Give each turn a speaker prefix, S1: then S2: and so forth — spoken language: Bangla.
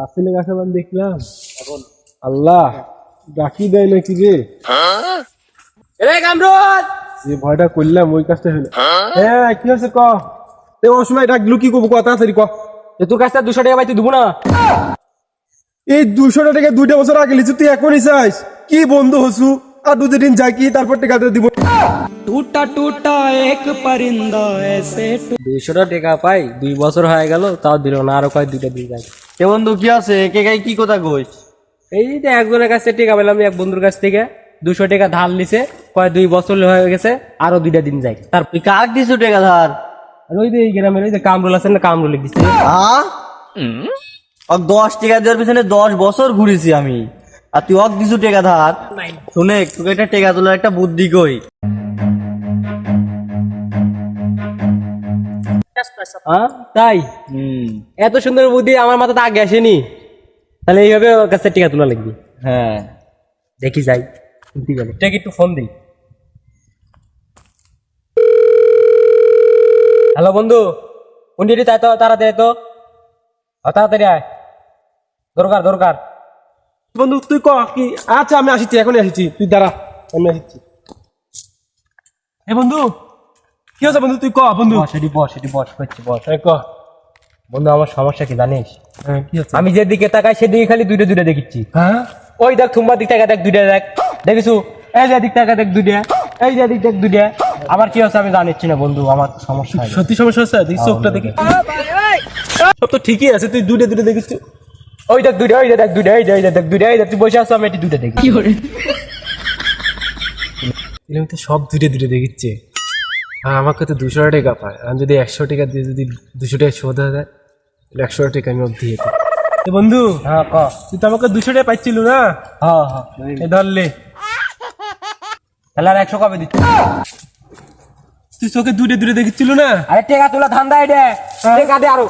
S1: রাসেলের দেখলাম এখন। আল্লাহ ডাকি দেয় নাকি রে?
S2: হ্যাঁ?
S1: যে ভয়টা করলাম ওই কাজটা হলো। হ্যাঁ কি হয়েছে ক? ও সময় এটা লুকি কব ক
S2: এ তোর কাছে টাকা পাইতে না।
S1: এই দুশো টাকা দুইটা বছর আগে লিচু তুই এখনই চাইস? কি বন্ধু হসু? আর দু দিন যাই কি তারপর টাকাটা দিব।
S3: টুটা টুটা এক পরিন্দা এসে
S2: 200 টাকা পাই দুই বছর হয়ে গেল তাও দিল না আরও কয় দুইটা দিয়ে যায়
S4: এ বন্ধু কি আছে? কে গাই কি কথা কইস?
S2: এই যে একজনের কাছ থেকে টাকা পেলাম এক বন্ধুর কাছ থেকে। দুশো টাকা ধার নিছে কয় দুই বছর হয়ে গেছে আরও দুইটা দিন যায়। তার
S4: তুই কাক দিছু টাকা ধার?
S2: আর ওই যে এই গ্রামের ওই যে কামরুল আছে না কামরুল দিচ্ছে
S4: হ্যাঁ অক দশ টাকা দেওয়ার পিছনে দশ বছর ঘুরেছি আমি। আর তুই অক দিছু টাকা ধার? শুনে তোকে একটা টাকা তোলার একটা বুদ্ধি কই।
S2: তাই? এত সুন্দর বুদ্ধি আমার মাথাতে আগে আসেনি। তাহলে এইভাবে ওর কাছে টিকা তোলা লাগবে।
S4: হ্যাঁ।
S2: দেখি যাই। শুনতে গেলে টেক একটু ফোন দিই। হ্যালো বন্ধু কোনটি তাই তো? তাড়াতাড়ি তো। তাড়াতাড়ি আয়। দরকার দরকার।
S1: বন্ধু তুই ক? কি? আচ্ছা আমি আসিছি এখনই আসিছি। তুই দাঁড়া আমি আসিছি। এ বন্ধু কি হয়েছে বন্ধু? তুই ক বন্ধু?
S2: বস এটি বস এটি বস করছি বস।
S1: এই ক।
S2: বন্ধু আমার সমস্যা কি জানিস?
S1: হ্যাঁ কি হচ্ছে
S2: আমি যেদিকে তাকাই সেদিকে খালি দুইটা দুইটা দেখিচ্ছি।
S1: হ্যাঁ?
S2: ওই দেখ তোমার দিক টাকা দেখ দুইটা দেখ। দেখিছু? এই যে দিক টাকা দেখ দুইটা। এই যে দিক দেখ দুইটা। আমার কি হচ্ছে আমি জানিচ্ছি না বন্ধু আমার সমস্যা
S1: সত্যি সমস্যা হচ্ছে দেখি চোখটা দেখি। সব তো ঠিকই আছে তুই দুইটা দুইটা দেখিস
S2: ওই দেখ দুইটা ওই যে দেখ দুইটা এই যে দেখ দুইটা এই যে তুই বসে আছো আমি এটি দুইটা দেখি।
S1: এরকম তো সব দুইটা দুইটা দেখিচ্ছে। হ্যাঁ আমাকে তো দুশো টাকা পায়। আমি যদি একশো টাকা দিয়ে যদি দুশো টাকা শোধ হয়ে যায় তাহলে একশো টাকা আমি ওকে দিয়ে দিই। এ বন্ধু
S2: হ্যাঁ ক।
S1: তুই তো আমাকে দুশো টাকা পাইছিল না?
S2: হ্যাঁ হ্যাঁ
S1: এ ধরলে
S2: তাহলে আর একশো কবে দিচ্ছি
S1: তুই চোখে দুইটা দুইটা দেখিছিল না?
S2: আরে টেকা তোলা ধান্দা এটা। টেকা দে আরও।